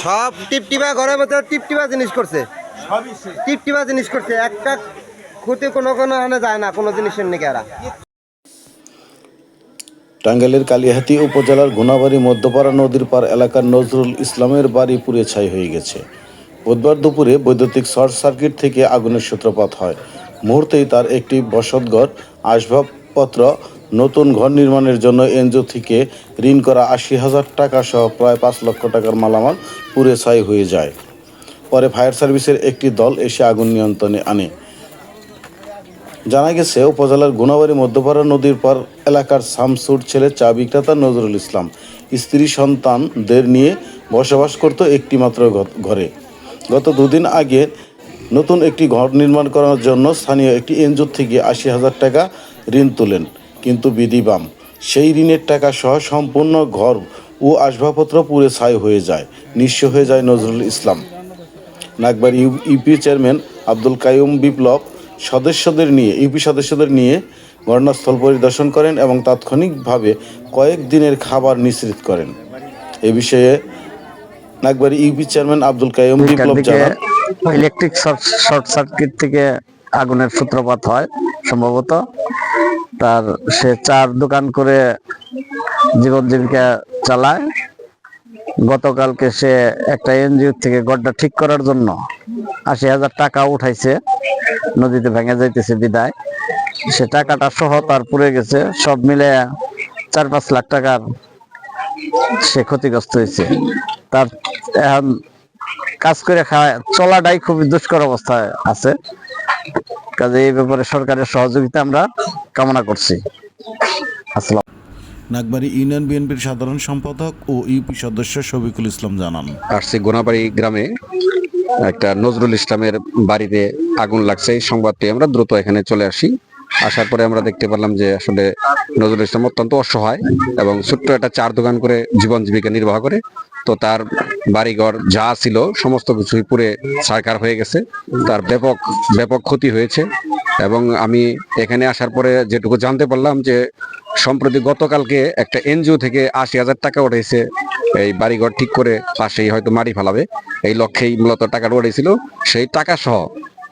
সব টিপটিপা ঘরের মধ্যে টিপটিপা জিনিস করছে। টিপটিপা জিনিস করছে। একটা ক্ষতি কোনো কোনো হানে যায় না কোনো জিনিসের নিকে এরা। টাঙ্গাইলের কালিহাতি উপজেলার গুনাবাড়ি মধ্যপাড়া নদীর পার এলাকার নজরুল ইসলামের বাড়ি পুড়ে ছাই হয়ে গেছে। বুধবার দুপুরে বৈদ্যুতিক শর্ট সার্কিট থেকে আগুনের সূত্রপাত হয়। মুহূর্তেই তার একটি বসতঘর আসবাবপত্র নতুন ঘর নির্মাণের জন্য এনজিও থেকে ঋণ করা আশি হাজার টাকা সহ প্রায় পাঁচ লক্ষ টাকার মালামাল পুড়ে ছাই হয়ে যায়। পরে ফায়ার সার্ভিসের একটি দল এসে আগুন নিয়ন্ত্রণে আনে। জানা গেছে, উপজেলার গুনাবাড়ি মধ্যপাড়া নদীর পার এলাকার শামসুর ছেলে চা বিক্রেতা নজরুল ইসলাম, স্ত্রী সন্তানদের নিয়ে বসবাস করত একটি মাত্র ঘরে। গত দুদিন আগে নতুন একটি ঘর নির্মাণ করার জন্য স্থানীয় একটি এনজিও থেকে আশি হাজার টাকা ঋণ তোলেন। কিন্তু বিধিবাম। সেই ঋণের টাকা সহ সম্পূর্ণ ঘর ও আসবাবপত্র পুড়ে ছাই হয়ে যায় নিঃস্ব হয়ে যায় Nazrul Islam. Nagbar U- UP chairman Abdul Kaiyum Biplob সদস্যদের নিয়ে ইউপি সদস্যদের নিয়ে ঘটনাস্থল পরিদর্শন করেন এবং তাৎক্ষণিকভাবে কয়েক দিনের খাবার নিশ্চিত করেন। এ বিষয়ে নাগবাড়ি ইউপি চেয়ারম্যান আব্দুল দুইটার বিপ্লব জানান। ইলেকট্রিক শর্ট সার্কিট থেকে আগুনের সূত্রপাত হয়। সম্ভবত। তার সে চার দোকান করে জীবন জীবিকা চালায়। গতকালকে সে একটা এনজিও থেকে গড্ডা ঠিক করার জন্য আশি হাজার টাকা উঠাইছে। নদীতে ভেঙে যাইতেছে বিদায়। সে টাকাটা সহ তার পুড়ে গেছে। সব মিলে চার পাঁচ লাখ টাকার সে ক্ষতিগ্রস্ত হয়েছে। তার এখন কাজ করে খাওয়া চলাটাই খুবই দুষ্কর অবস্থায় আছে। কাজে এই ব্যাপারে সরকারের সহযোগিতা আমরা কামনা করছি। আসসালাম। নাগবাড়ি ইউনিয়ন বিএনপির সাধারণ সম্পাদক ও ইউপি সদস্য শফিকুল ইসলাম জানান। আসছি গোনাবাড়ি গ্রামে একটা নজরুল ইসলামের বাড়িতে আগুন লাগছে। এই সংবাদটি আমরা দ্রুত এখানে চলে আসি। আসার পরে আমরা দেখতে পারলাম যে আসলে নজরুল ইসলাম অত্যন্ত অসহায় এবং ছোট্ট একটা চার দোকান করে জীবন জীবিকা নির্বাহ করে তো তার বাড়িঘর যা ছিল সমস্ত কিছুই পুরে সারকার হয়ে গেছে। তার ব্যাপক ব্যাপক ক্ষতি হয়েছে এবং আমি এখানে আসার পরে যেটুকু জানতে পারলাম যে সম্প্রতি গতকালকে একটা এনজিও থেকে আশি হাজার টাকা উঠেছে এই বাড়িঘর ঠিক করে পাশেই হয়তো মাটি ফেলাবে। এই লক্ষ্যেই মূলত টাকাটা উঠেছিল সেই টাকা সহ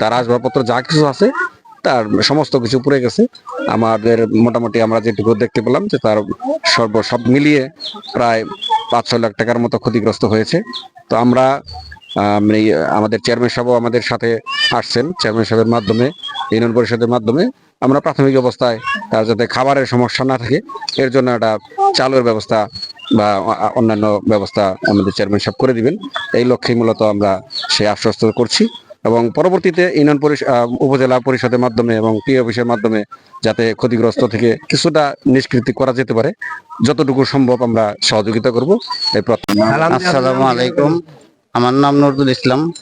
তার আসবাবপত্র যা কিছু আছে, তার সমস্ত কিছু পুড়ে গেছে। আমাদের মোটামুটি আমরা যেটুকু দেখতে পেলাম যে তার সর্ব সব মিলিয়ে প্রায় পাঁচ ছ লাখ টাকার মতো ক্ষতিগ্রস্ত হয়েছে। তো আমরা আম, আমাদের চেয়ারম্যান সাহেবও আমাদের সাথে আসছেন। চেয়ারম্যান সাহেবের মাধ্যমে ইউনিয়ন পরিষদের মাধ্যমে আমরা প্রাথমিক অবস্থায় তার যাতে খাবারের সমস্যা না থাকে এর জন্য একটা চালের ব্যবস্থা বা অন্যান্য ব্যবস্থা আমাদের চেয়ারম্যান সাহেব করে দিবেন। এই লক্ষ্যেই মূলত আমরা সে আশ্বস্ত করছি। এবং পরবর্তীতে ইউনিয়ন পরিষ- আহ, উপজেলা পরিষদের মাধ্যমে এবং পি অফিসের মাধ্যমে যাতে ক্ষতিগ্রস্ত থেকে কিছুটা নিষ্কৃতি করা যেতে পারে যতটুকু সম্ভব আমরা সহযোগিতা করব। এই আসসালামু আলাইকুম। আমার নাম নজরুল ইসলাম।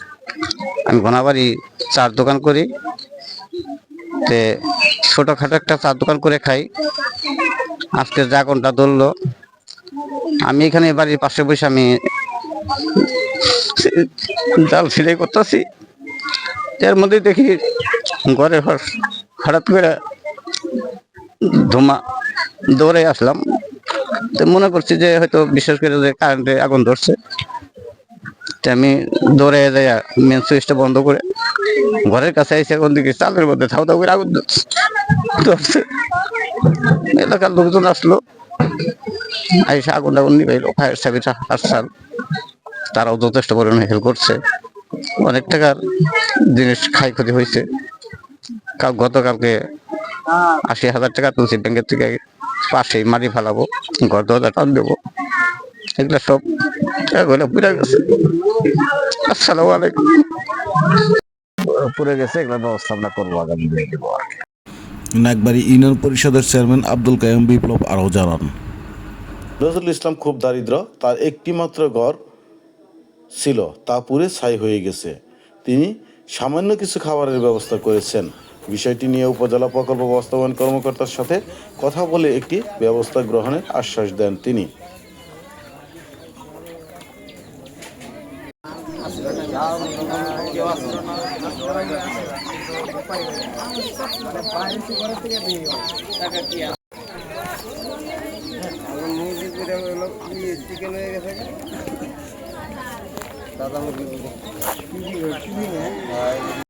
আমি ঘনাবাড়ি চার দোকান করি। তে ছোটখাটো একটা চার দোকান করে খাই। আজকে যে আগুনটা ধরলো আমি এখানে বাড়ির পাশে বসে আমি জাল সিলাই করতেছি। এর মধ্যে দেখি ঘরে হঠাৎ করে ধুমা, দৌড়ে আসলাম। তো মনে করছি যে হয়তো বিশেষ করে যে কারেন্টে আগুন ধরছে। আমি দৌড়ে যাই মেন সুইচটা বন্ধ করে ঘরের কাছে এসে এখন দিকে চালের মধ্যে থাও থাও করে আগুন ধরছে এলাকার লোকজন আসলো। এসে আগুন আগুন নিবাইলো ফায়ার সার্ভিস আসছাল তারাও যথেষ্ট পরিমাণে হেল্প করছে। অনেক টাকার জিনিস খাই ক্ষতি হয়েছে। কাল গতকালকে আশি হাজার টাকা তুলছি ব্যাংকের থেকে পাশেই মাটি ফেলাবো ঘর দরজা টান দেবো এগুলো সব টাকাগুলো পুড়ে গেছে। আসসালামু আলাইকুম। পুড়ে গেছে এগুলোর ব্যবস্থা আমরা করব আগামী দিনে। দেবো আর কি। নাগবাড়ি ইউনিয়ন পরিষদের চেয়ারম্যান আব্দুল কাইয়ুম বিপ্লব আরও জানান। নজরুল ইসলাম খুব দারিদ্র তার একটি মাত্র ঘর ছিল, তা পুরে ছাই হয়ে গেছে। তিনি সামান্য কিছু খাবারের ব্যবস্থা করেছেন। বিষয়টি নিয়ে উপজেলা প্রকল্প বাস্তবায়ন কর্মকর্তার সাথে কথা বলে একটি ব্যবস্থা গ্রহণের আশ্বাস দেন তিনি। 나도 한번 비우고. 비비네.